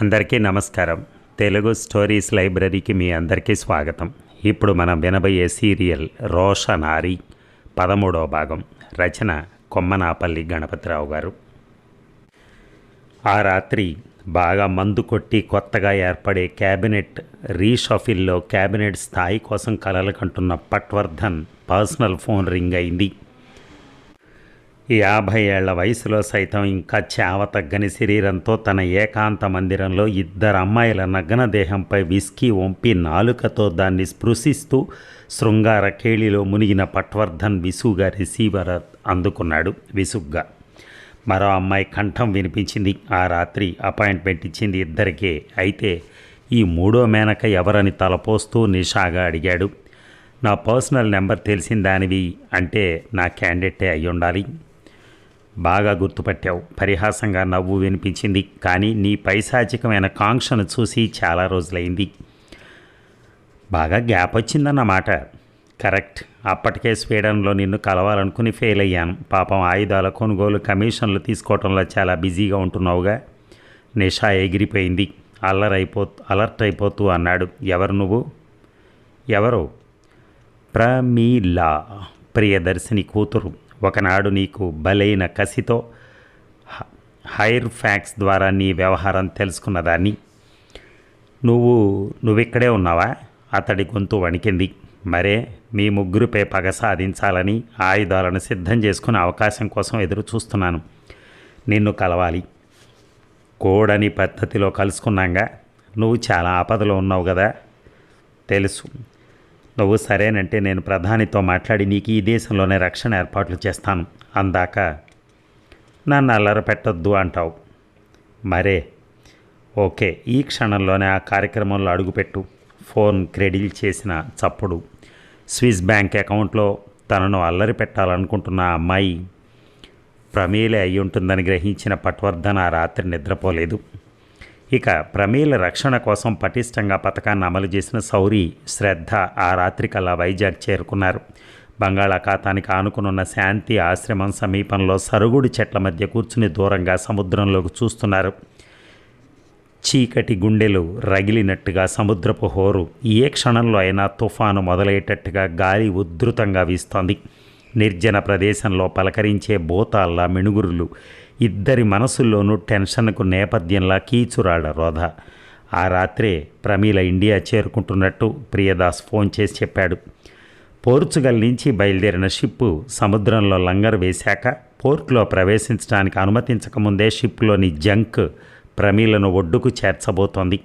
అందరికీ నమస్కారం. తెలుగు స్టోరీస్ లైబ్రరీకి మీ అందరికీ స్వాగతం. ఇప్పుడు మనం వినబోయే సీరియల్ రోషనారి పదమూడవ భాగం రచన కొమ్మనాపల్లి గణపతిరావు గారు. ఆ రాత్రి బాగా మందు కొట్టి కొత్తగా ఏర్పడే క్యాబినెట్ రీషఫిల్లో క్యాబినెట్ స్థాయి కోసం కలలు కంటున్న పట్వర్ధన్ పర్సనల్ ఫోన్ రింగ్ అయింది. యాభై ఏళ్ళ వయసులో సైతం ఇంకా చావ తగ్గని శరీరంతో తన ఏకాంత మందిరంలో ఇద్దరు అమ్మాయిల నగ్న దేహంపై విస్కీ వంపి నాలుకతో దాన్ని స్పృశిస్తూ శృంగార కేళిలో మునిగిన పట్వర్ధన్ విసుగా రిసీవర్ అందుకున్నాడు విసుగ్గా. మరో అమ్మాయి కంఠం వినిపించింది. ఆ రాత్రి అపాయింట్మెంట్ ఇచ్చింది ఇద్దరికే. అయితే ఈ మూడో మేనక ఎవరని తలపోస్తూ నిషాగా అడిగాడు. నా పర్సనల్ నెంబర్ తెలిసిన దానివి అంటే నా క్యాండిడేటే అయి ఉండాలి బాగా గుర్తుపట్టావు. పరిహాసంగా నవ్వు వినిపించింది. కానీ నీ పైశాచికమైన కాంక్షను చూసి చాలా రోజులైంది. బాగా గ్యాప్ వచ్చిందన్నమాట. కరెక్ట్. అప్పటికే స్వీడన్లో నిన్ను కలవాలనుకుని ఫెయిల్ అయ్యాను. పాపం ఆయుధాల కొనుగోలు కమిషన్లు తీసుకోవటంలో చాలా బిజీగా ఉంటున్నావుగా. నిషా ఎగిరిపోయింది. అల్లరైపో అలర్ట్ అయిపోతూ అన్నాడు. ఎవరు నువ్వు? ఎవరు? ప్రమీలా ప్రియదర్శిని కూతురు. ఒకనాడు నీకు బలైన కసితో హ- హైర్ ఫ్యాక్స్ ద్వారా నీ వ్యవహారం తెలుసుకున్నదాన్ని నువ్వు నువ్విక్కడే ఉన్నావా? అతడి గొంతు వణికింది. మరే మీ ముగ్గురిపై పగ సాధించాలని ఆయుధాలను సిద్ధం చేసుకునే అవకాశం కోసం ఎదురు చూస్తున్నాను నిన్ను కలవాలి. కోడని పద్ధతిలో కలుసుకున్నాగా. నువ్వు చాలా ఆపదలో ఉన్నావు కదా తెలుసు. నువ్వు సరేనంటే నేను ప్రధానితో మాట్లాడి నీకు ఈ దేశంలోనే రక్షణ ఏర్పాట్లు చేస్తాను. అందాక నన్ను అల్లరి పెట్టొద్దు అంటావు. మరే ఓకే ఈ క్షణంలోనే ఆ కార్యక్రమంలో అడుగుపెట్టు. ఫోన్ క్రెడిల్ చేసిన చప్పుడు. స్విస్ బ్యాంక్ అకౌంట్లో తనను అల్లరి పెట్టాలనుకుంటున్న అమ్మాయి ప్రమేలే అయి ఉంటుందని గ్రహించిన పట్వర్ధన్ ఆ రాత్రి నిద్రపోలేదు. ఇక ప్రమేల రక్షణ కోసం పటిష్టంగా పథకాన్ని అమలు చేసిన సౌరి శ్రద్ధ ఆ రాత్రికల్లా వైజాగ్ చేరుకున్నారు. బంగాళాఖాతానికి ఆనుకునున్న శాంతి ఆశ్రమం సమీపంలో సరుగుడు చెట్ల మధ్య కూర్చుని దూరంగా సముద్రంలోకి చూస్తున్నారు. చీకటి గుండెలు రగిలినట్టుగా సముద్రపు హోరు ఏ క్షణంలో అయినా తుఫాను మొదలయ్యేటట్టుగా గాలి ఉధృతంగా వీస్తోంది. నిర్జన ప్రదేశంలో పలకరించే బోతాల్లా మిణుగురులు ఇద్దరి మనసుల్లోనూ టెన్షన్కు నేపథ్యంలా కీచురాడ రోధ. ఆ రాత్రే ప్రమీల ఇండియా చేరుకుంటున్నట్టు ప్రియదాస్ ఫోన్ చేసి చెప్పాడు. పోర్చుగల్ నుంచి బయలుదేరిన షిప్పు సముద్రంలో లంగర్ వేశాక పోర్ట్లో ప్రవేశించడానికి అనుమతించకముందే షిప్లోని జంక్ ప్రమీలను ఒడ్డుకు చేర్చబోతోంది.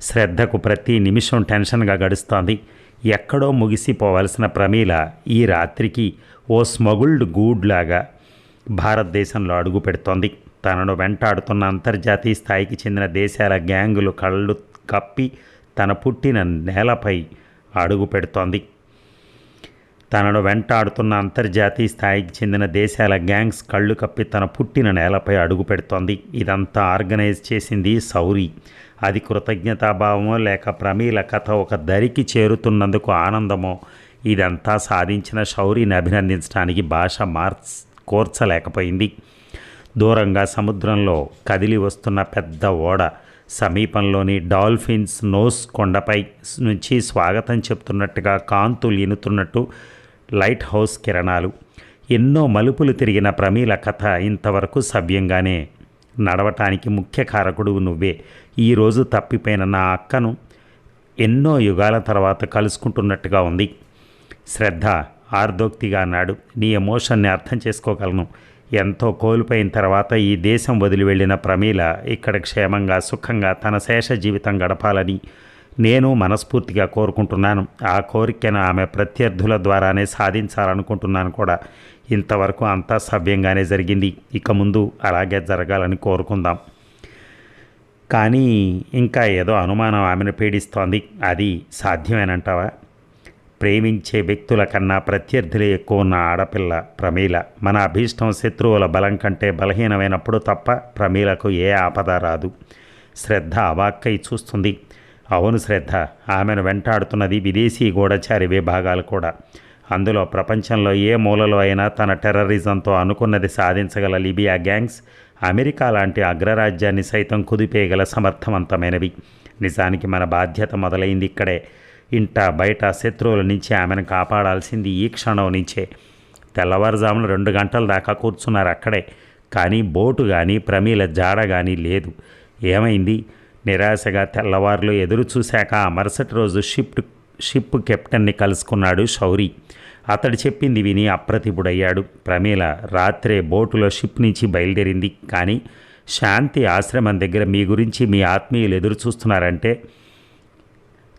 శ్రద్ధకు ప్రతి నిమిషం టెన్షన్గా గడుస్తోంది. ఎక్కడో ముగిసిపోవలసిన ప్రమీల ఈ రాత్రికి ఓ స్మగుల్డ్ గూడ్లాగా భారతదేశంలో అడుగు పెడుతోంది. తనను వెంటాడుతున్న అంతర్జాతీయ స్థాయికి చెందిన దేశాల గ్యాంగులు కళ్ళు కప్పి తన పుట్టిన నేలపై అడుగు పెడుతోంది. తనను వెంటాడుతున్న అంతర్జాతీయ స్థాయికి చెందిన దేశాల గ్యాంగ్స్ కళ్ళు కప్పి తన పుట్టిన నేలపై అడుగు పెడుతోంది. ఇదంతా ఆర్గనైజ్ చేసింది సౌరి. అది కృతజ్ఞతాభావమో లేక ప్రమీల కథ ఒక దరికి చేరుతున్నందుకు ఆనందమో ఇదంతా సాధించిన శౌరిని అభినందించడానికి భాష మార్చ్ కోర్చలేకపోయింది. దూరంగా సముద్రంలో కదిలి వస్తున్న పెద్ద ఓడ సమీపంలోని డాల్ఫిన్స్ నోస్ కొండపై నుంచి స్వాగతం చెప్తున్నట్టుగా కాంతులు ఇనుతున్నట్టు లైట్ హౌస్ కిరణాలు. ఎన్నో మలుపులు తిరిగిన ప్రమీల కథ ఇంతవరకు సవ్యంగానే నడవటానికి ముఖ్య కారకుడు నువ్వే. ఈరోజు తప్పిపోయిన నా అక్కను ఎన్నో యుగాల తర్వాత కలుసుకుంటున్నట్టుగా ఉంది. శ్రద్ధ ఆర్దోక్తిగా అన్నాడు. నీ ఎమోషన్ని అర్థం చేసుకోగలను. ఎంతో కోల్పోయిన తర్వాత ఈ దేశం వదిలి వెళ్ళిన ప్రమీల ఇక్కడ క్షేమంగా సుఖంగా తన శేష జీవితం గడపాలని నేను మనస్ఫూర్తిగా కోరుకుంటున్నాను. ఆ కోరికను ఆమె ప్రత్యర్థుల ద్వారానే సాధించాలనుకుంటున్నాను కూడా. ఇంతవరకు అంతా సవ్యంగానే జరిగింది. ఇక ముందు అలాగే జరగాలని కోరుకుందాం. కానీ ఇంకా ఏదో అనుమానం ఆమెను పీడిస్తోంది. అది సాధ్యమేనంటావా? ప్రేమించే వ్యక్తుల కన్నా ప్రత్యర్థులే ఎక్కువ ఉన్న ఆడపిల్ల ప్రమీల. మన అభీష్టం శత్రువుల బలం కంటే బలహీనమైనప్పుడు తప్ప ప్రమీలకు ఏ ఆపద రాదు. శ్రద్ధ అవాక్కై చూస్తుంది. అవును శ్రద్ధ ఆమెను వెంటాడుతున్నది విదేశీ గూఢచారి విభాగాలు కూడా. అందులో ప్రపంచంలో ఏ మూలలో అయినా తన టెర్రరిజంతో అనుకున్నది సాధించగల లిబియా గ్యాంగ్స్ అమెరికా లాంటి అగ్రరాజ్యాన్ని సైతం కుదిపేయగల సమర్థవంతమైనవి. నిజానికి మన బాధ్యత మొదలైంది ఇక్కడే. ఇంట బయట శత్రువుల నుంచి ఆమెను కాపాడాల్సింది ఈ క్షణం నుంచే. తెల్లవారుజామున రెండు గంటల దాకా కూర్చున్నారు అక్కడే. కానీ బోటు కానీ ప్రమీల జాడ కానీ లేదు. ఏమైంది? నిరాశగా తెల్లవారులు ఎదురు చూశాక ఆ మరుసటి రోజు షిప్ట్ షిప్ కెప్టెన్ని కలుసుకున్నాడు శౌరి. అతడు చెప్పింది విని అప్రతిపుడయ్యాడు ప్రమీల రాత్రే బోటులో షిప్ నుంచి బయలుదేరింది. కానీ శాంతి ఆశ్రమం దగ్గర మీ గురించి మీ ఆత్మీయులు ఎదురు చూస్తున్నారంటే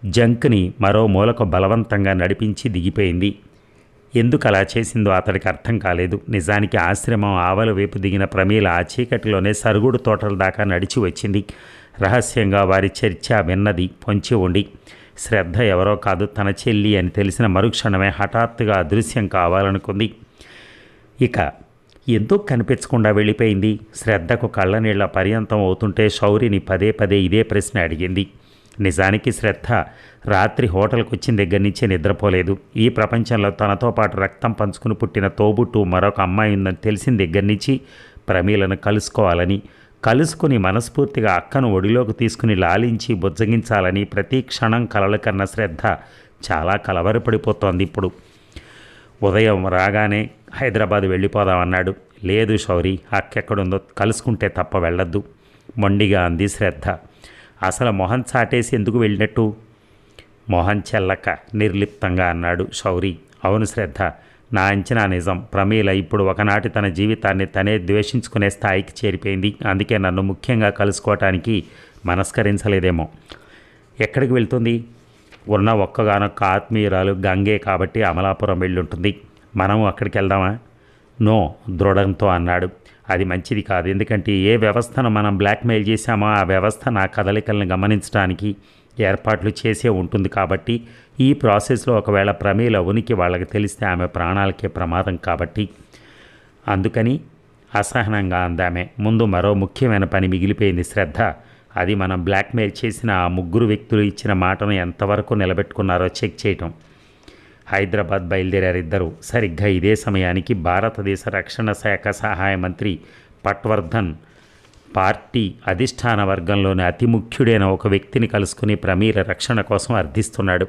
జంక్ని మరో మూలకు బలవంతంగా నడిపించి దిగిపోయింది. ఎందుకు అలా చేసిందో అతడికి అర్థం కాలేదు. నిజానికి ఆశ్రమం ఆవల వైపు దిగిన ప్రమీల ఆ చీకటిలోనే సరుగుడు తోటల దాకా నడిచి వచ్చింది. రహస్యంగా వారి చర్చ విన్నది పొంచి ఉండి శ్రద్ధ ఎవరో కాదు తన చెల్లి అని తెలిసిన మరుక్షణమే హఠాత్తుగా అదృశ్యం కావాలనుకుంది. ఇక ఎందుకు కనిపించకుండా వెళ్ళిపోయింది? శ్రద్ధకు కళ్ళనీళ్ళ పర్యంతం అవుతుంటే శౌరిని పదే పదే ఇదే ప్రశ్న అడిగింది. నిజానికి శ్రద్ధ. రాత్రి హోటల్కి వచ్చిన దగ్గర నుంచే నిద్రపోలేదు. ఈ ప్రపంచంలో తనతో పాటు రక్తం పంచుకుని పుట్టిన తోబుట్టు మరొక అమ్మాయి ఉందని తెలిసిన దగ్గర నుంచి ప్రమీలను కలుసుకోవాలని కలుసుకుని మనస్ఫూర్తిగా అక్కను ఒడిలోకి తీసుకుని లాలించి బుజ్జగించాలని ప్రతి క్షణం కలలు కన్న శ్రద్ధ చాలా కలవరపడిపోతోంది ఇప్పుడు. ఉదయం రాగానే హైదరాబాద్ వెళ్ళిపోదామన్నాడు. లేదు శౌరి అక్కెక్కడుందో కలుసుకుంటే తప్ప వెళ్ళొద్దు. మొండిగా అంది శ్రద్ధ. అసలు మొహం చాటేసి ఎందుకు వెళ్ళినట్టు? మొహం చెల్లక నిర్లిప్తంగా అన్నాడు శౌరి. అవును శ్రద్ధ నా అంచనా నిజం. ప్రమీల ఇప్పుడు ఒకనాటి తన జీవితాన్ని తనే ద్వేషించుకునే స్థాయికి చేరిపోయింది. అందుకే నన్ను ముఖ్యంగా కలుసుకోవటానికి మనస్కరించలేదేమో. ఎక్కడికి వెళ్తుంది? ఉన్న ఒక్కగానొక్క ఆత్మీయురాలు గంగే కాబట్టి అమలాపురం వెళ్ళుంటుంది. మనం అక్కడికి వెళ్దామా? నో దృఢంతో అన్నాడు. అది మంచిది కాదు. ఎందుకంటే ఏ వ్యవస్థను మనం బ్లాక్మెయిల్ చేశామో ఆ వ్యవస్థ నా కదలికలను గమనించడానికి ఏర్పాట్లు చేసే ఉంటుంది కాబట్టి ఈ ప్రాసెస్లో ఒకవేళ ప్రమేల ఉనికి వాళ్ళకి తెలిస్తే ఆమె ప్రాణాలకే ప్రమాదం కాబట్టి అందుకని అసహనంగా అందామె. ముందు మరో ముఖ్యమైన పని మిగిలిపోయింది శ్రద్ధ. అది మనం బ్లాక్మెయిల్ చేసిన ఆ ముగ్గురు వ్యక్తులు ఇచ్చిన మాటను ఎంతవరకు నిలబెట్టుకున్నారో చెక్ చేయటం. హైదరాబాద్ బయలుదేరారు ఇద్దరు సరిగ్గా ఇదే సమయానికి భారతదేశ రక్షణ శాఖ సహాయ మంత్రి పట్వర్ధన్ పార్టీ అధిష్టాన వర్గంలోని అతి ముఖ్యుడైన ఒక వ్యక్తిని కలుసుకుని ప్రమీర రక్షణ కోసం అర్థిస్తున్నాడు.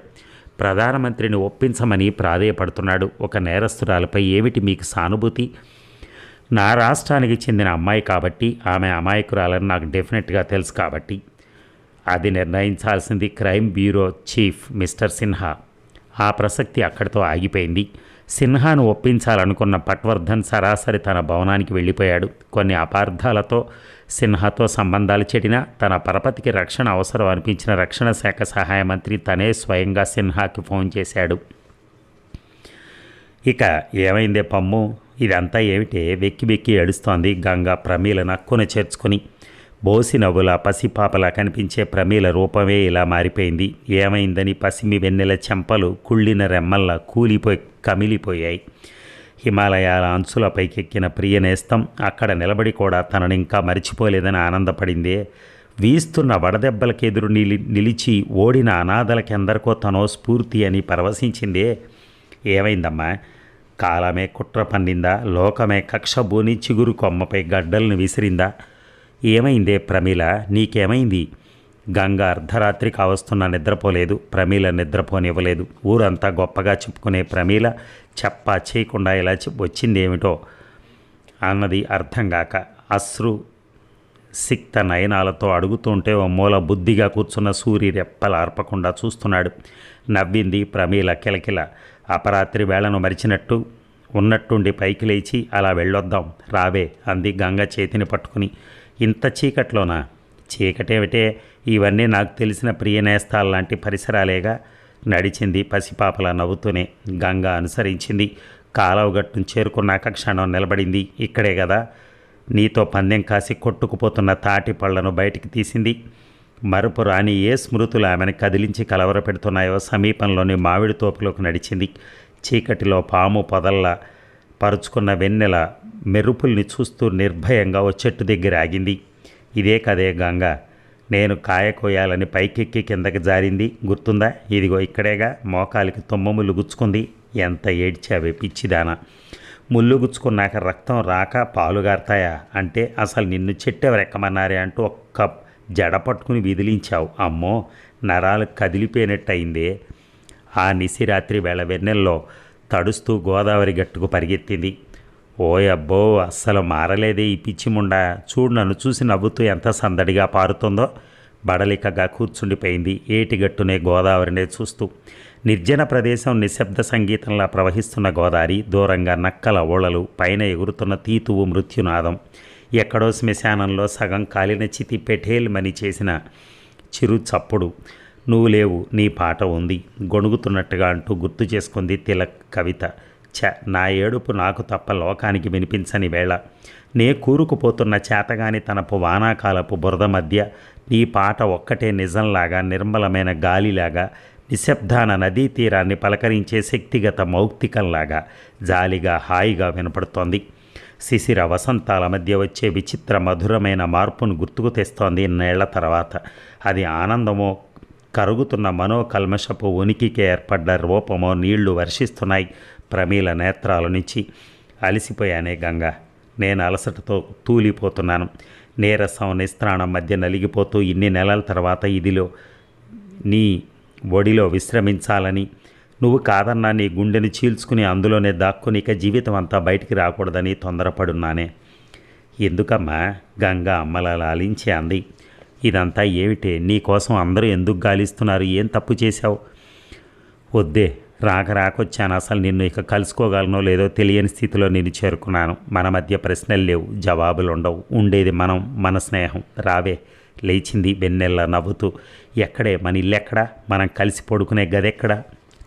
ప్రధానమంత్రిని ఒప్పించమని ప్రాధేయపడుతున్నాడు. ఒక నేరస్తురాలపై ఏమిటి మీకు సానుభూతి? నా రాష్ట్రానికి చెందిన అమ్మాయి కాబట్టి ఆమె అమాయకురాలని నాకు డెఫినెట్గా తెలుసు కాబట్టి. అది నిర్ణయించాల్సింది crime bureau chief mister Sinha. ఆ ప్రసక్తి అక్కడితో ఆగిపోయింది. సిన్హాను ఒప్పించాలనుకున్న పట్వర్ధన్ సరాసరి తన భవనానికి వెళ్ళిపోయాడు. కొన్ని అపార్థాలతో సిన్హాతో సంబంధాలు చెడినా తన పరపతికి రక్షణ అవసరం అనిపించిన రక్షణ శాఖ సహాయ మంత్రి తనే స్వయంగా సిన్హాకి ఫోన్ చేశాడు. ఇక ఏమైందే పమ్ము? ఇదంతా ఏమిటే? వెక్కి వెక్కి ఏడుస్తోంది గంగా ప్రమీల నక్కున చేర్చుకొని. బోసి నవ్వుల పసిపాపలా కనిపించే ప్రమీల రూపమే ఇలా మారిపోయింది. ఏమైందని పసిమి వెన్నెల చెంపలు కుళ్ళిన రెమ్మల్లా కూలిపోయి కమిలిపోయాయి. హిమాలయాల అంచుల పైకెక్కిన ప్రియనేస్తం అక్కడ నిలబడి కూడా తనని ఇంకా మరిచిపోలేదని ఆనందపడింది. వీస్తున్న వడదెబ్బలకెదురు నిలి నిలిచి ఓడిన అనాథలకెందరికో తనో స్ఫూర్తి అని పరవశించిందే. ఏమైందమ్మా? కాలమే కుట్ర పన్నిందా? లోకమే కక్ష భూని చిగురు కొమ్మపై గడ్డలను విసిరిందా? ఏమైందే ప్రమీల? నీకేమైంది? గంగ అర్ధరాత్రి కావస్తున్నా నిద్రపోలేదు. ప్రమీల నిద్రపోనివ్వలేదు. ఊరంతా గొప్పగా చెప్పుకునే ప్రమీల చెప్పా చేయకుండా ఇలా చెప్ వచ్చిందేమిటో అన్నది అర్థం కాక అశ్రు సిక్త నయనాలతో అడుగుతుంటే ఓ మూల బుద్ధిగా కూర్చున్న సూర్య రెప్పలు ఆర్పకుండా చూస్తున్నాడు. నవ్వింది ప్రమీల కిలకిల. అపరాత్రి వేళను మరిచినట్టు ఉన్నట్టుండి పైకి లేచి అలా వెళ్ళొద్దాం. రావే అంది గంగ చేతిని పట్టుకుని. ఇంత చీకట్లోనా? చీకటేమిటే? ఇవన్నీ నాకు తెలిసిన ప్రియనేస్తాల లాంటి పరిసరాలేగా? నడిచింది పసిపాపలా నవ్వుతూనే గంగ అనుసరించింది. కాలవగట్టును చేరుకున్నాక క్షణం నిలబడింది. ఇక్కడే కదా నీతో పందెం కాసి కొట్టుకుపోతున్న తాటి పళ్ళను బయటికి తీసింది. మరుపు రాని ఏ స్మృతులు ఆమెను కదిలించి కలవరపెడుతున్నాయో సమీపంలోని మామిడి తోపులోకి నడిచింది. చీకటిలో పాము పొదల్లా పరుచుకున్న వెన్నెల మెరుపుల్ని చూస్తూ నిర్భయంగా ఓ చెట్టు దగ్గర ఆగింది. ఇదే కదే గంగ. నేను కాయ కోయాలని పైకెక్కి కిందకి జారింది. గుర్తుందా? ఇదిగో ఇక్కడేగా. మోకాలికి తుమ్మములు గుచ్చుకుంది. ఎంత ఏడ్చావే పిచ్చిదానా. ముల్లుగుచ్చుకున్నాక రక్తం రాక పాలు గారుతాయా? అంటే అసలు నిన్ను చెట్టెవరెక్కమన్నారే అంటూ ఒక్క జడ పట్టుకుని విదిలించావు. అమ్మో! నరాలు కదిలిపోయినట్టయిందే. ఆ నిసిరాత్రి వేళ వెన్నెల్లో తడుస్తూ గోదావరి గట్టుకు పరిగెత్తింది. ఓయబ్బో అస్సలు మారలేదే ఈ పిచ్చి ముండా. చూడు నన్ను చూసి నవ్వుతూ ఎంత సందడిగా పారుతుందో. బడలికగా కూర్చుండిపోయింది ఏటిగట్టునే గోదావరినే చూస్తూ. నిర్జన ప్రదేశం నిశ్శబ్ద సంగీతంలా ప్రవహిస్తున్న గోదావరి దూరంగా నక్కల ఓళలు పైన ఎగురుతున్న తీతువు మృత్యునాదం. ఎక్కడో శ్మశానంలో సగం కాలిన చితి పెఠేల్మని చేసిన చిరు చప్పుడు. నువ్వు లేవు నీ పాట ఉంది. గొణుగుతున్నట్టుగా అంటూ గుర్తు చేసుకుంది తిలక్ కవిత. చ నా ఏడుపు నాకు తప్ప లోకానికి వినిపించని వేళ. నే కూరుకుపోతున్న చేతగాని తనపు వానాకాలపు బురద మధ్య నీ పాట ఒక్కటే నిజంలాగా నిర్మలమైన గాలిలాగా నిశ్శబ్దాన నదీ తీరాన్ని పలకరించే శక్తిగత మౌక్తికంలాగా జాలిగా హాయిగా వినపడుతోంది. శిశిర వసంతాల మధ్య వచ్చే విచిత్ర మధురమైన మార్పును గుర్తుకు తెస్తోంది నేళ్ళ తర్వాత. అది ఆనందమో కరుగుతున్న మనోకల్మషపు ఉనికికి ఏర్పడ్డ రూపమో నీళ్ళు వర్షిస్తున్నాయి ప్రమీల నేత్రాల నుంచి. అలసిపోయానే గంగ. నేను అలసటతో తూలిపోతున్నాను. నీరసం నిస్త్రాణం మధ్య నలిగిపోతూ ఇన్ని నెలల తర్వాత ఇదిలో నీ ఒడిలో విశ్రమించాలని. నువ్వు కాదన్నా నీ గుండెని చీల్చుకుని అందులోనే దాక్కుని ఇక జీవితం అంతా బయటికి రాకూడదని తొందరపడున్నానే. ఎందుకమ్మా? గంగ అమ్మల లాలించి అంది. ఇదంతా ఏమిటే? నీకోసం అందరూ ఎందుకు గాలిస్తున్నారు? ఏం తప్పు చేశావు? వద్దే రాక రాకొచ్చాను. అసలు నిన్ను ఇక కలుసుకోగలనో లేదో తెలియని స్థితిలో నేను చేరుకున్నాను. మన మధ్య ప్రశ్నలు లేవు జవాబులు ఉండవు. ఉండేది మనం మన స్నేహం. రావే లేచింది వెన్నెల్ల నవ్వుతూ. ఎక్కడే? మన ఇల్లెక్కడా? మనం కలిసి పడుకునే గదెక్కడా?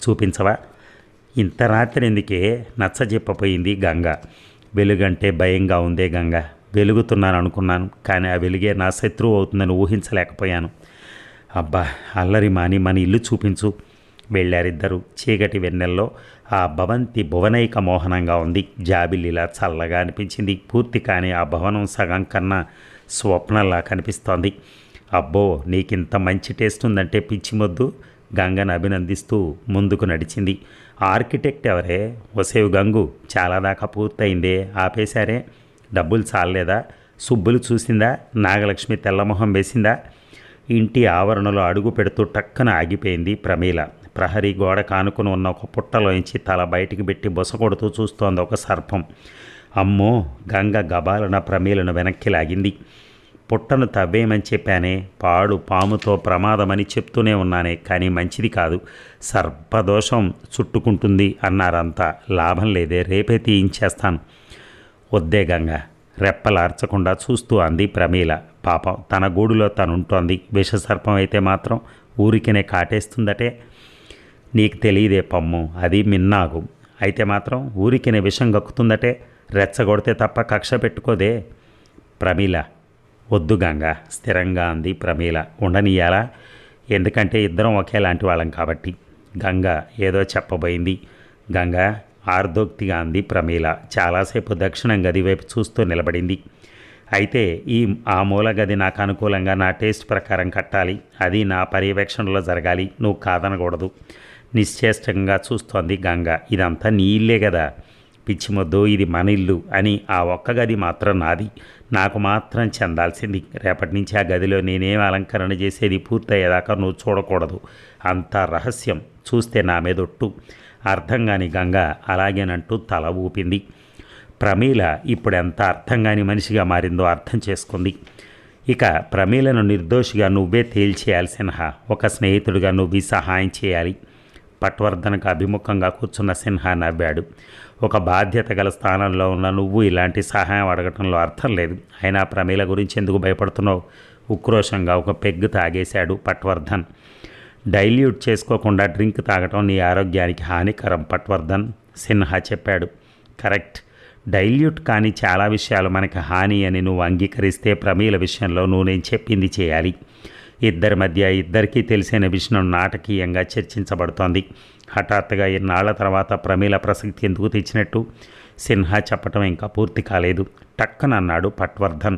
చూపించవా? ఇంత రాత్రి ఎందుకే నచ్చజెప్పపోయింది గంగ. వెలుగంటే భయంగా ఉందే గంగ. వెలుగుతున్నాను అనుకున్నాను కానీ ఆ వెలుగే నా శత్రువు అవుతుందని ఊహించలేకపోయాను. అబ్బా అల్లరి మాని మన ఇల్లు చూపించు వెళ్ళారిద్దరు చీకటి వెన్నెల్లో ఆ భవంతి భువనైక మోహనంగా ఉంది. జాబిల్లిలా చల్లగా అనిపించింది. పూర్తి కానీ ఆ భవనం సగం కన్నా స్వప్నంలా కనిపిస్తోంది. అబ్బో నీకింత మంచి టేస్ట్ ఉందంటే పిచ్చిమొద్దు గంగను అభినందిస్తూ ముందుకు నడిచింది. ఆర్కిటెక్ట్ ఎవరే? వసేవు గంగు చాలా దాకా పూర్తయిందే ఆపేశారే? డబ్బులు చాలలేదా? సుబ్బులు చూసిందా? నాగలక్ష్మి తెల్లమొహం వేసిందా? ఇంటి ఆవరణలో అడుగు పెడుతూ టక్కన ఆగిపోయింది ప్రమీల. ప్రహరీ గోడ కానుకుని ఉన్న ఒక పుట్టలోంచి తల బయటికి పెట్టి బొస కొడుతూ చూస్తోంది ఒక సర్పం. అమ్మో! గంగ గబాలన ప్రమీలను వెనక్కి లాగింది. పుట్టను తవ్వేయమని చెప్పానే పాడు పాముతో ప్రమాదమని చెప్తూనే ఉన్నానే కానీ మంచిది కాదు. సర్పదోషం చుట్టుకుంటుంది అన్నారంతా. లాభం లేదే రేపే తీయించేస్తాను. వద్దే రెప్పలార్చకుండా చూస్తూ అంది ప్రమీల. పాపం తన గూడులో తనుంటోంది. విషసర్పం అయితే మాత్రం ఊరికినే కాటేస్తుందటే. నీకు తెలియదే పమ్ము అది మిన్నాగు. అయితే మాత్రం ఊరికినే విషం గక్కుతుందటే. రెచ్చగొడితే తప్ప కక్ష పెట్టుకోదే. ప్రమీల వద్దు గంగ స్థిరంగా అంది ప్రమీల. ఉండనియాలా? ఎందుకంటే ఇద్దరం ఒకేలాంటి వాళ్ళం కాబట్టి. గంగ ఏదో చెప్పబోయింది. గంగ ఆర్ధోక్తిగా అంది ప్రమీల చాలాసేపు దక్షిణం గది వైపు చూస్తూ నిలబడింది. అయితే ఈ ఆ మూల గది నాకు అనుకూలంగా నా టేస్ట్ ప్రకారం కట్టాలి. అది నా పర్యవేక్షణలో జరగాలి. నువ్వు కాదనకూడదు. నిశ్చేష్టంగా చూస్తోంది గంగ. ఇదంతా నీ ఇల్లే కదా పిచ్చిమొద్దు ఇది మన ఇల్లు అని ఆ ఒక్క గది మాత్రం నాది. నాకు మాత్రం చెందాల్సింది. రేపటి నుంచి ఆ గదిలో నేనేం అలంకరణ చేసేది పూర్తయ్యేదాకా నువ్వు చూడకూడదు. అంత రహస్యం. చూస్తే నా మీద ఒట్టు. అర్థం కాని గంగ అలాగేనంటూ తల ఊపింది. ప్రమీల ఇప్పుడు ఎంత అర్థం కాని మనిషిగా మారిందో అర్థం చేసుకుంది. ఇక ప్రమీలను నిర్దోషిగా నువ్వే తేల్చేయాల్సిన ఒక స్నేహితుడిగా నువ్వు సహాయం చేయాలి. పట్వర్ధనకు అభిముఖంగా కూర్చున్న సిన్హా నవ్వాడు. ఒక బాధ్యత గల స్థానంలో ఉన్న నువ్వు ఇలాంటి సహాయం అడగటంలో అర్థం లేదు. అయినా ప్రమీల గురించి ఎందుకు భయపడుతున్నావు? ఉక్రోషంగా ఒక పెగ్గు తాగేశాడు పట్వర్ధన్. డైల్యూట్ చేసుకోకుండా డ్రింక్ తాగటం నీ ఆరోగ్యానికి హానికరం పట్వర్ధన్ సిన్హా చెప్పాడు. కరెక్ట్. డైల్యూట్ కానీ చాలా విషయాలు మనకి హాని అని నువ్వు అంగీకరిస్తే ప్రమీల విషయంలో నువ్వు నేను చెప్పింది చేయాలి. ఇద్దరి మధ్య ఇద్దరికీ తెలిసిన విషయం నాటకీయంగా చర్చించబడుతోంది. హఠాత్తుగా ఇన్నాళ్ళ తర్వాత ప్రమీల ప్రసక్తి ఎందుకు తెచ్చినట్టు? సిన్హా చెప్పటం ఇంకా పూర్తి కాలేదు. టక్కనన్నాడు పట్వర్ధన్.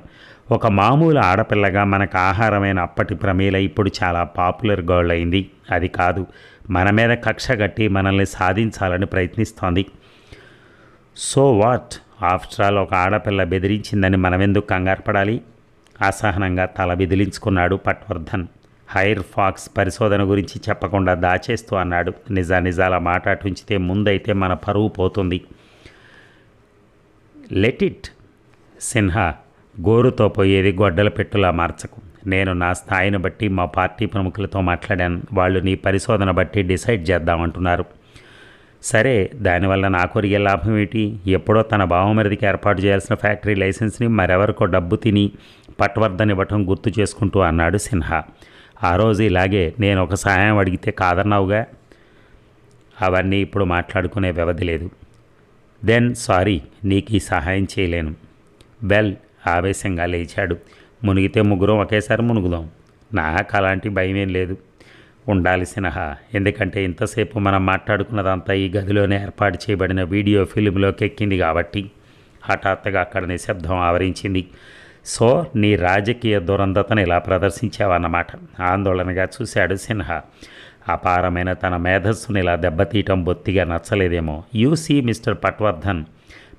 ఒక మామూలు ఆడపిల్లగా మనకు ఆహారమైన అప్పటి ప్రమీల ఇప్పుడు చాలా పాపులర్ గర్ల్ అయింది. అది కాదు మన మీద కక్ష కట్టి మనల్ని సాధించాలని ప్రయత్నిస్తోంది. So what? ఆఫ్టర్ ఆల్ ఒక ఆడపిల్ల బెదిరించిందని మనమెందుకు కంగారు పడాలి? అసహనంగా తల బిదిలించుకున్నాడు పట్వర్ధన్. హైర్ ఫాక్స్ పరిశోధన గురించి చెప్పకుండా దాచేస్తూ అన్నాడు. నిజా నిజాల మాట అటుంచితే ముందైతే మన పరువు పోతుంది. లెట్ ఇట్ సిన్హా గోరుతో పోయేది గొడ్డల పెట్టులా మార్చకు. నేను నా స్థాయిని బట్టి మా పార్టీ ప్రముఖులతో మాట్లాడాను. వాళ్ళు నీ పరిశోధన బట్టి డిసైడ్ చేద్దామంటున్నారు. సరే దానివల్ల నాకు ఒరిగే లాభం ఏంటి? ఎప్పుడో తన బావమరిదికి ఏర్పాటు చేయాల్సిన ఫ్యాక్టరీ లైసెన్స్ని మరెవరికో డబ్బు తిని పట్వర్ధనివ్వటం గుర్తు చేసుకుంటూ అన్నాడు సిన్హా. ఆ రోజు ఇలాగే నేను ఒక సహాయం అడిగితే కాదన్నావుగా? అవన్నీ ఇప్పుడు మాట్లాడుకునే వ్యవధి లేదు. దెన్ సారీ నీకు ఈ సహాయం చేయలేను. బెల్ ఆవేశంగా లేచాడు. మునిగితే ముగ్గురం ఒకేసారి మునుగుదాం. నాకు అలాంటి ఏం లేదు. ఉండాలి సినహా. ఎందుకంటే ఇంతసేపు మనం మాట్లాడుకున్నదంతా ఈ గదిలోనే ఏర్పాటు చేయబడిన వీడియో ఫిలింలోకి ఎక్కింది కాబట్టి. హఠాత్తుగా అక్కడ నిశ్శబ్దం ఆవరించింది. సో నీ రాజకీయ దురంధతను ఇలా ప్రదర్శించావన్నమాట? ఆందోళనగా చూశాడు సిన్హా. అపారమైన తన మేధస్సుని ఇలా దెబ్బతీయటం బొత్తిగా నచ్చలేదేమో. యూసీ మిస్టర్ పట్వర్ధన్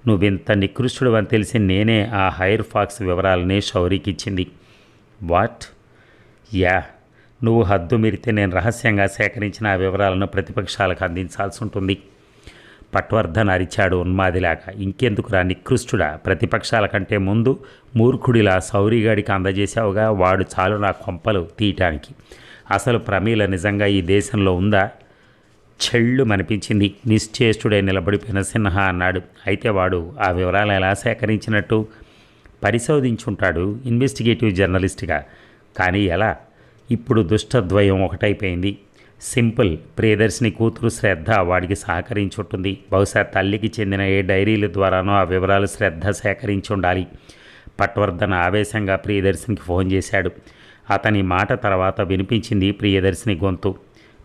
నువ్వింత నికృష్టుడు అని తెలిసి నేనే ఆ హైర్ ఫాక్స్ వివరాలని షౌరీకి ఇచ్చింది వాట్? యా నువ్వు హద్దు మీరితే నేను రహస్యంగా సేకరించిన ఆ వివరాలను ప్రతిపక్షాలకు అందించాల్సి ఉంటుంది పట్వర్ధన్ అరిచాడు ఉన్మాదిలాగా ఇంకెందుకురా నికృష్టుడా? ప్రతిపక్షాల కంటే ముందు మూర్ఖుడిలా సౌరిగాడికి అందజేశావుగా వాడు చాలు నా కొంపలు తీయటానికి. అసలు ప్రమీల నిజంగా ఈ దేశంలో ఉందా? చెళ్ళు అనిపించింది నిశ్చేష్టుడై నిలబడిపోయిన సిన్హా అన్నాడు. అయితే వాడు ఆ వివరాలు ఎలా సేకరించినట్టు? పరిశోధించుంటాడు ఇన్వెస్టిగేటివ్ జర్నలిస్ట్గా. కానీ ఎలా? ఇప్పుడు దుష్టద్వయం ఒకటైపోయింది. సింపుల్ ప్రియదర్శిని కూతురు శ్రద్ధ వాడికి సహకరించుంటుంది. బహుశా తల్లికి చెందిన ఏ డైరీల ద్వారానో ఆ వివరాలు శ్రద్ధ సేకరించి ఉండాలి పట్వర్ధన ఆవేశంగా ప్రియదర్శినికి ఫోన్ చేశాడు. అతని మాట తర్వాత వినిపించింది ప్రియదర్శిని గొంతు.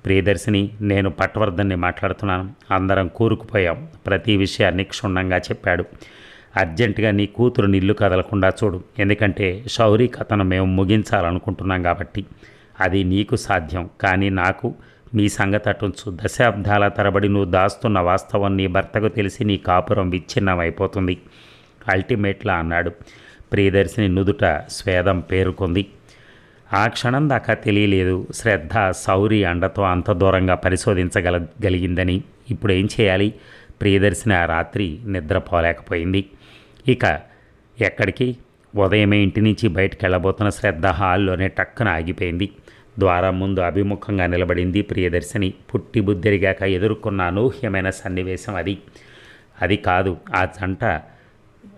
ప్రియదర్శిని నేను పట్వర్ధన్ని మాట్లాడుతున్నాను. అందరం కూరుకుపోయాం. ప్రతి విషయాన్ని క్షుణ్ణంగా చెప్పాడు. అర్జెంటుగా నీ కూతురు నిల్లు కదలకుండా చూడు. ఎందుకంటే శౌరీ కథను మేము ముగించాలనుకుంటున్నాం కాబట్టి. అది నీకు సాధ్యం. కానీ నాకు మీ సంగతటుంచు దశాబ్దాల తరబడి నువ్వు దాస్తున్న వాస్తవం నీ భర్తకు తెలిసి నీ కాపురం విచ్ఛిన్నమైపోతుంది. అల్టిమేట్లా అన్నాడు. ప్రియదర్శిని నుదుట స్వేదం పేరుకుంది. ఆ క్షణం దాకా తెలియలేదు. శ్రద్ధ సౌరి అండతో అంత దూరంగా పరిశోధించగలగలిగిందని ఇప్పుడు ఏం చేయాలి? ప్రియదర్శిని ఆ రాత్రి నిద్రపోలేకపోయింది. ఇక ఎక్కడికి? ఉదయమే ఇంటి నుంచి బయటకు వెళ్ళబోతున్న శ్రద్ధ హాల్లోనే టక్కున ఆగిపోయింది. ద్వారం ముందు అభిముఖంగా నిలబడింది ప్రియదర్శిని. పుట్టి బుద్ధిరిగాక ఎదుర్కొన్న అనూహ్యమైన సన్నివేశం అది. అది కాదు ఆ జంట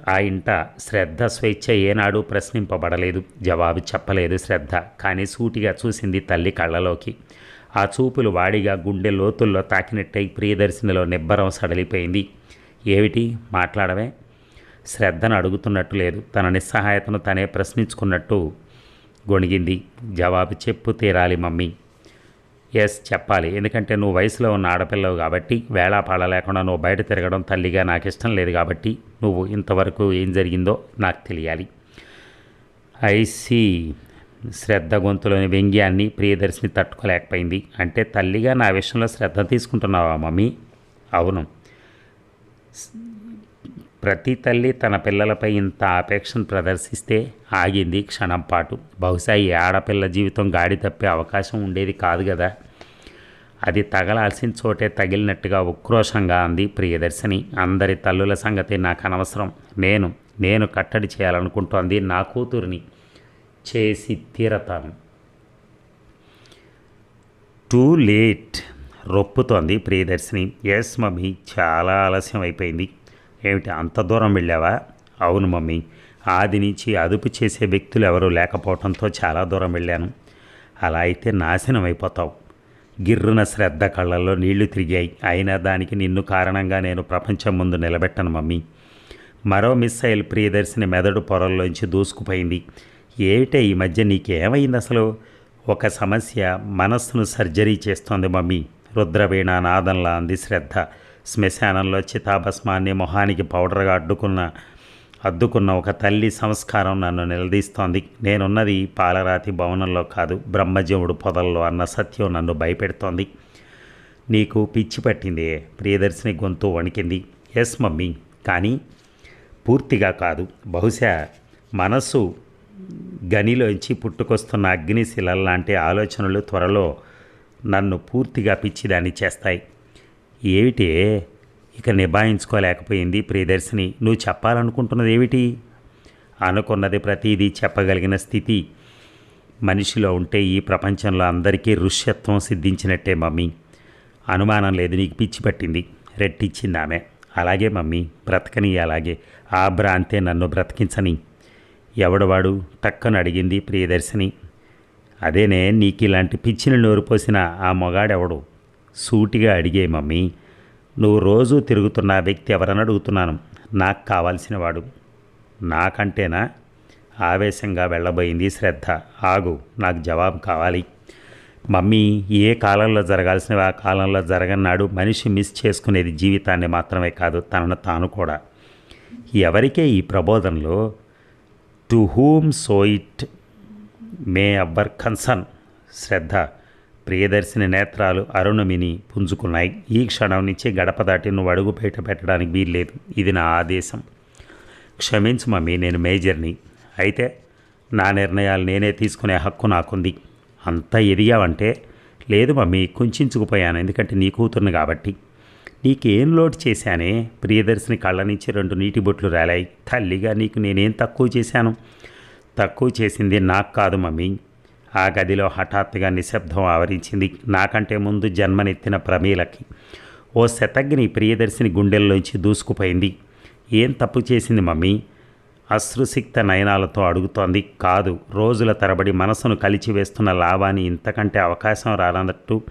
ఆ ఇంట శ్రద్ధ స్వేచ్ఛ ఏనాడు ప్రశ్నింపబడలేదు. జవాబు చెప్పలేదు శ్రద్ధ. కానీ సూటిగా చూసింది తల్లి కళ్ళలోకి. ఆ చూపులు వాడిగా గుండె లోతుల్లో తాకినట్టయి ప్రియదర్శినిలో నిబ్బరం సడలిపోయింది. ఏమిటి? మాట్లాడవే. శ్రద్ధను అడుగుతున్నట్టు లేదు. తన నిస్సహాయతను తనే ప్రశ్నించుకున్నట్టు గొణిగింది. జవాబు చెప్పు తీరాలి మమ్మీ. ఎస్ చెప్పాలి. ఎందుకంటే నువ్వు వయసులో ఉన్న ఆడపిల్లవు కాబట్టి వేళాపాళ లేకుండా నువ్వు బయట తిరగడం తల్లిగా నాకు ఇష్టం లేదు కాబట్టి నువ్వు ఇంతవరకు ఏం జరిగిందో నాకు తెలియాలి. ఐసీ శ్రద్ధ గొంతులోని వ్యంగ్యాన్ని ప్రియదర్శిని తట్టుకోలేకపోయింది. అంటే తల్లిగా నా విషయంలో శ్రద్ధ తీసుకుంటున్నావా మమ్మీ? అవును. ప్రతి తల్లి తన పిల్లలపై ఇంత ఆపేక్షను ప్రదర్శిస్తే ఆగింది క్షణం పాటు. బహుశా ఈ ఆడపిల్ల జీవితం గాడి తప్పే అవకాశం ఉండేది కాదు కదా అది తగలాల్సిన చోటే తగిలినట్టుగా ఉక్రోషంగా అంది ప్రియదర్శిని. అందరి తల్లుల సంగతి నాకు అనవసరం. నేను నేను కట్టడి చేయాలనుకుంటోంది నా కూతురిని చేసి తీరతాను. టూ లేట్ రొప్పుతోంది ప్రియదర్శిని. ఎస్ మమ్మీ చాలా ఆలస్యం అయిపోయింది. ఏమిటి అంత దూరం వెళ్ళావా? అవును మమ్మీ. ఆది నుంచి అదుపు చేసే వ్యక్తులు ఎవరూ లేకపోవడంతో చాలా దూరం వెళ్ళాను. అలా అయితే నాశనం అయిపోతావు. గిర్రున శ్రద్ధ కళ్ళల్లో నీళ్ళు తిరిగాయి. అయినా దానికి నిన్ను కారణంగా నేను ప్రపంచం ముందు నిలబెట్టను మమ్మీ. మరో మిస్సైల్ ప్రియదర్శిని మెదడు పొరల్లోంచి దూసుకుపోయింది. ఏమిటే ఈ మధ్య నీకేమైంది అసలు? ఒక సమస్య మనస్సును సర్జరీ చేస్తోంది మమ్మీ. రుద్రవీణ నాదంలా అంది శ్రద్ధ. శ్మశానంలో చితాభస్మాన్ని మొహానికి పౌడర్గా అడ్డుకున్న అద్దుకున్న ఒక తల్లి సంస్కారం నన్ను నిలదీస్తోంది. నేనున్నది పాలరాతి భవనంలో కాదు బ్రహ్మజముడు పొదల్లో అన్న సత్యం నన్ను భయపెడుతోంది. నీకు పిచ్చి పట్టింది ప్రియదర్శిని గొంతు వణికింది. ఎస్ మమ్మీ కానీ పూర్తిగా కాదు. బహుశా మనస్సు గనిలోంచి పుట్టుకొస్తున్న అగ్నిశిలల లాంటి ఆలోచనలు త్వరలో నన్ను పూర్తిగా పిచ్చిదాన్ని చేస్తాయి. ఏమిటి? ఇక నిభాయించుకోలేకపోయింది ప్రియదర్శిని. నువ్వు చెప్పాలనుకుంటున్నది ఏమిటి? అనుకున్నది ప్రతిదీ చెప్పగలిగిన స్థితి. మనిషిలో ఉంటే ఈ ప్రపంచంలో అందరికీ ఋష్యత్వం సిద్ధించినట్టే మమ్మీ. అనుమానం లేదు నీకు పిచ్చి పట్టింది. రెట్టిచ్చింది ఆమె. అలాగే మమ్మీ బ్రతకని అలాగే. ఆ భ్రాంతే నన్ను బ్రతికించని. ఎవడవాడు టక్కను అడిగింది ప్రియదర్శిని. అదేనే నీకు ఇలాంటి పిచ్చిని నోరు పోసిన ఆ మొగాడెవడు? సూటిగా అడిగే మమ్మీ నువ్వు రోజూ తిరుగుతున్న వ్యక్తి ఎవరని అడుగుతున్నాను. నాకు కావాల్సిన వాడు నాకంటేనా? ఆవేశంగా వెళ్ళబోయింది శ్రద్ధ. ఆగు నాకు జవాబు కావాలి. మమ్మీ ఏ కాలంలో జరగాల్సినవి ఆ కాలంలో జరగన్నాడు మనిషి మిస్ చేసుకునేది జీవితాన్ని మాత్రమే కాదు తనను తాను కూడా. ఎవరికే ఈ ప్రబోధనలో? To whom so it may అబ్బర్ concern. శ్రద్ధ. ప్రియదర్శిని నేత్రాలు అరుణమిని పుంజుకున్నాయి. ఈ క్షణం నుంచి గడప దాటి నువ్వు అడుగు బయట పెట్టడానికి వీల్లేదు. ఇది నా ఆదేశం. క్షమించు మమ్మీ నేను మేజర్ని. అయితే నా నిర్ణయాలు నేనే తీసుకునే హక్కు నాకుంది. అంత ఎదిగావంటే లేదు మమ్మీ కుంచుకుపోయాను ఎందుకంటే నీ కూతుర్ని కాబట్టి. నీకేం లోటు చేశానే? ప్రియదర్శిని కళ్ళ నుంచి రెండు నీటి బొట్లు రాలాయి. తల్లిగా నీకు నేనేం తక్కువ చేశాను? తక్కువ చేసింది నాకు కాదు మమ్మీ. ఆ గదిలో హఠాత్తుగా నిశ్శబ్దం ఆవరించింది. నాకంటే ముందు జన్మనెత్తిన ప్రమీలకి ఓ శతగ్ని ప్రియదర్శిని గుండెల్లోంచి దూసుకుపోయింది. ఏం తప్పు చేసింది మమ్మీ? అశ్రుసిక్త నయనాలతో అడుగుతోంది. కాదు రోజుల తరబడి మనసును కలిచివేస్తున్న లాభాన్ని ఇంతకంటే అవకాశం రానట్టు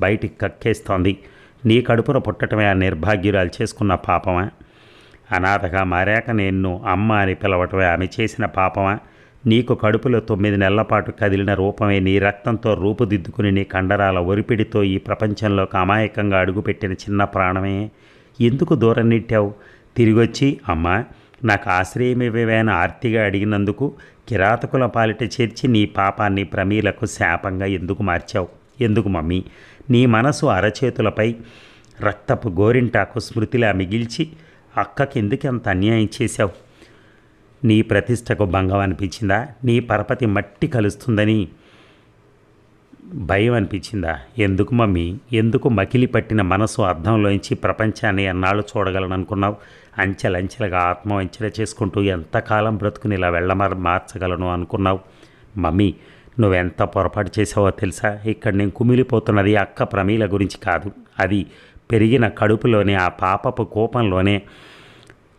బయటికి కక్కేస్తోంది. నీ కడుపున పుట్టటమే ఆ నిర్భాగ్యురాలు చేసుకున్న పాపమా? అనాథగా మారాక నేను అమ్మ అని పిలవటమే ఆమె చేసిన పాపమా? నీకు కడుపులో తొమ్మిది నెలల పాటు కదిలిన రూపమే నీ రక్తంతో రూపుదిద్దుకుని నీ కండరాల ఒరిపిడితో ఈ ప్రపంచంలోకి అమాయకంగా అడుగుపెట్టిన చిన్న ప్రాణమే. ఎందుకు దూరం నెట్టావు? తిరిగొచ్చి అమ్మా నాకు ఆశ్రయమివేవైన ఆర్తిగా అడిగినందుకు కిరాతకుల పాలిట చేర్చి నీ పాపాన్ని ప్రమీలకు శాపంగా ఎందుకు మార్చావు? ఎందుకు మమ్మీ? నీ మనసు అరచేతులపై రక్తపు గోరింటాకు స్మృతిలా మిగిల్చి అక్కకి ఎందుకు అంత అన్యాయం చేశావు? నీ ప్రతిష్టకు భంగం అనిపించిందా? నీ పరపతి మట్టి కలుస్తుందని భయం అనిపించిందా? ఎందుకు మమ్మీ? ఎందుకు మకిలి పట్టిన మనసు అర్థంలోంచి ప్రపంచాన్ని ఎన్నాళ్ళు చూడగలను అనుకున్నావు అంచెలంచెలుగా ఆత్మవంచన చేసుకుంటూ ఎంతకాలం బ్రతుకుని ఇలా వెళ్ళమర మార్చగలను అనుకున్నావు? మమ్మీ నువ్వెంత పొరపాటు చేసావో తెలుసా? ఇక్కడ నేను కుమిలిపోతున్నది అక్క ప్రమీల గురించి కాదు. అది పెరిగిన కడుపులోనే ఆ పాపపు కోపంలోనే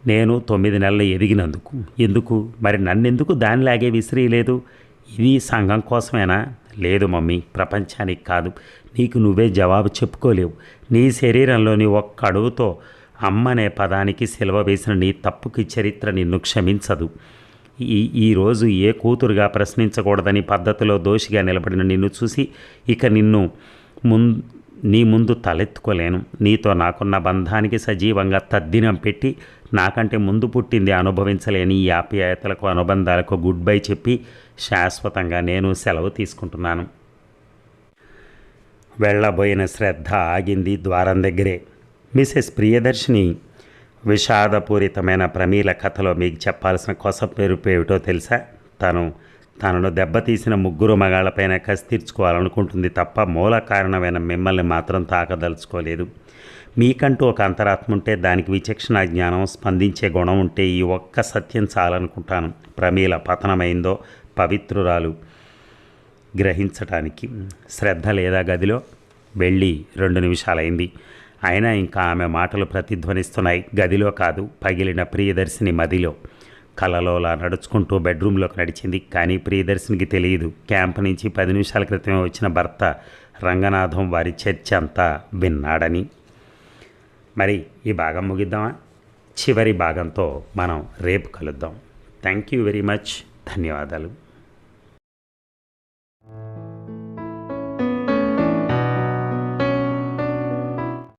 నేను తొమ్మిది నెలలు ఎదిగినందుకు. ఎందుకు? మరి నన్నెందుకు దానిలాగే విసిరియలేదు? ఇది సంఘం కోసమేనా? లేదు మమ్మీ ప్రపంచానికి కాదు. నీకు నువ్వే జవాబు చెప్పుకోలేవు. నీ శరీరంలోని ఒక్క అడుగుతో అమ్మనే పదానికి సిలవ వేసిన నీ తప్పుకి చరిత్ర నిన్ను క్షమించదు. ఈ ఈరోజు ఏ కూతురుగా ప్రశ్నించకూడదని పద్ధతిలో దోషిగా నిలబడిన నిన్ను చూసి ఇక నిన్ను ముం నీ ముందు తలెత్తుకోలేను. నీతో నాకున్న బంధానికి సజీవంగా తద్దినం పెట్టి నాకంటే ముందు పుట్టింది అనుభవించలేని ఈ ఆప్యాయతలకు అనుబంధాలకు గుడ్ బై చెప్పి శాశ్వతంగా నేను సెలవు తీసుకుంటున్నాను. వెళ్ళబోయిన శ్రద్ధ ఆగింది ద్వారం దగ్గరే. మిసెస్ ప్రియదర్శిని విషాదపూరితమైన ప్రమీల కథలో మీకు చెప్పాల్సిన కొసపెరుపు ఏమిటో తెలుసా? తను తనను దెబ్బతీసిన ముగ్గురు మగాళ్ళపైన కసి తీర్చుకోవాలనుకుంటుంది తప్ప మూల కారణమైన మిమ్మల్ని మాత్రం తాకదలుచుకోలేదు. మీకంటూ ఒక అంతరాత్మ ఉంటే దానికి విచక్షణ జ్ఞానం స్పందించే గుణం ఉంటే ఈ ఒక్క సత్యం చాలనుకుంటాను. ప్రమీల పతనమైందో పవిత్రురాలు గ్రహించటానికి. శ్రద్ధ లేదా గదిలో? వెళ్ళి రెండు నిమిషాలైంది. అయినా ఇంకా ఆమె మాటలు ప్రతిధ్వనిస్తున్నాయి. గదిలో కాదు పగిలిన ప్రియదర్శిని మదిలో. కలలోలా నడుచుకుంటూ బెడ్రూమ్లోకి నడిచింది. కానీ ప్రియదర్శినికి తెలియదు. క్యాంప్ నుంచి పది నిమిషాల క్రితమే వచ్చిన భర్త రంగనాథం వారి చర్చ అంతా విన్నాడని. మరి ఈ భాగం ముగిద్దామా? చివరి భాగంతో మనం రేపు కలుద్దాం. థ్యాంక్ యూ వెరీ మచ్ ధన్యవాదాలు.